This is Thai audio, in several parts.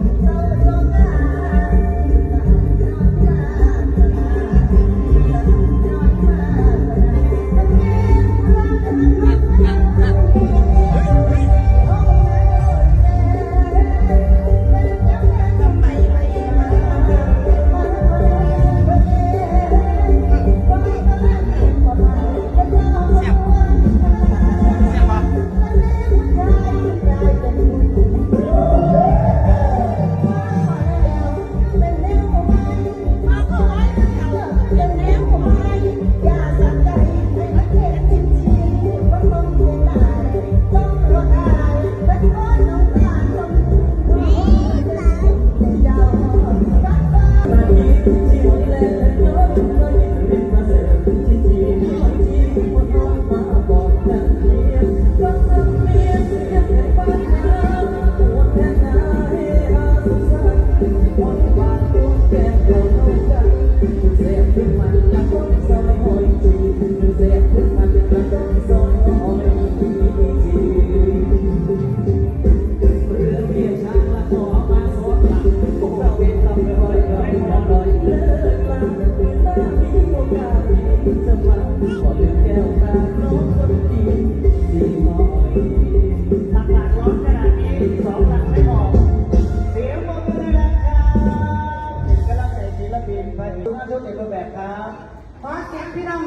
Yeah.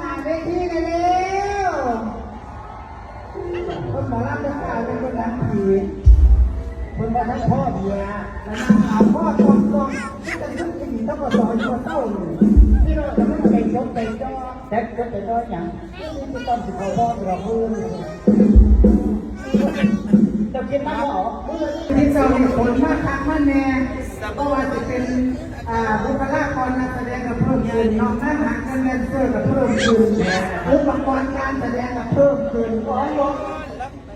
งานเวทีเลยเร็วคนหมอลำจะกลาวเป็นคนดังผีคุณมาทั้งพ่อเบียร์แล้วนางสาพ่อตรงตรงที่จะขึ้นกินต้องมาสอนตัวเต้าอยู่พี่น้องจะไม่มาเป็นยกเป็นจอแท็กก็เป็นน้ออย่างที่ต้องสิบพ่อเราพูดจะกินน้ำหรอที่เรามีผลมากครั้งมาแน่ก็ว่าจะเป็น บุคลากรนักแสดงกับเพิ่มขึ้นน้องนั่งหักกันแดนเซอร์กับเพิ่มขึ้นอุปกรณ์การแสดงกับเพิ่มขึ้นร้อยลด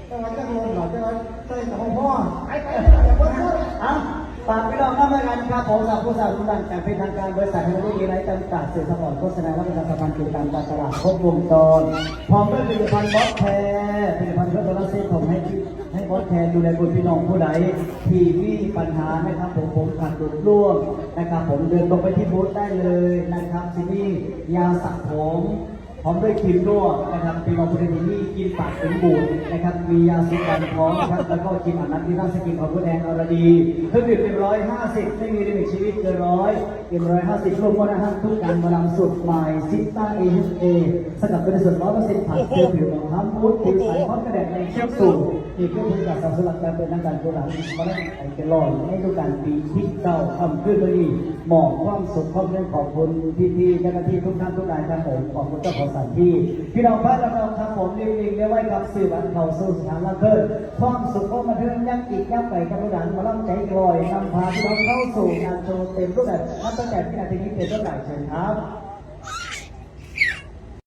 แต่ว่าจะลดหรอจะเตยกับพ่อไอ้ไปเลยอย่าพูดพูดอะฝากพี่น้องเข้ามากันครับผมกับผู้สาวทุกท่านจากเป็นทางการบริษัทเทคโนโลยีไร้จำกัดสื่อสปอร์ตโฆษณาและประชาสัมพันธ์กิจการการตลาดครบวงจรพร้อมด้วยผลิตภัณฑ์บอสแคร์ผลิตภัณฑ์เพื่อโซลาร์เซลล์ผมให้ให้บอสแคร์ดูแลคุณพี่น้องผู้ใดที่มี ปัญหานะครับผมผมขาดจุดร่วงนะครับ ผมเดินตรงไปที่บูธได้เลยนะครับที่นี่ยาสระผม พร้อมด้วยครีมนวดนะครับปีมาพุทธินี่กินปากเป็นบูดนะครับ มียาสีฟันพร้อมนะครับแล้วก็กินอาหารที่ร่างสกินของคุณแดงอรดีเครื่องดื่มเป็นร้อยห้าสิบไม่มีลิมิตชีวิตเกินร้อยเกินร้อยห้าสิบรวมกันนะฮะทุกการมาดามสุดใหม่ซิต้าเอชเอสกัดเป็นส่วนร้อยเปอร์เซ็นต์ผ่านเซลล์ผิวของทั้งบูธผิวใสพร้อมกระแดดในแคปซูลอีกเครื่องมือกับสารสลัดการเป็นนักการกุหลาบมาได้ไอเกลอยให้ทุกการปีที่เก้าทำขึ้นเลยนี่หมอกความสุขความเรื่องขอบคุณพี่ๆเจ้าหน้าที่ทุกท่านทุกนายครับผมขอบคุณเจ้าของสถานที่ พี่น้องพระรับรองครับผมลิงลิงได้ไว้กับสื่อบันเขาสู่สถานละเกิดความสุขก็มาเทิงยั่งอีกยั่งไปกับผู้ดันมาล่ำใจลอยนำพาพี่น้องเข้าสู่งานโชว์เต็มรูปแบบมาตั้งแต่ที่นาทีนี้เป็นต้นไปเชิญครับ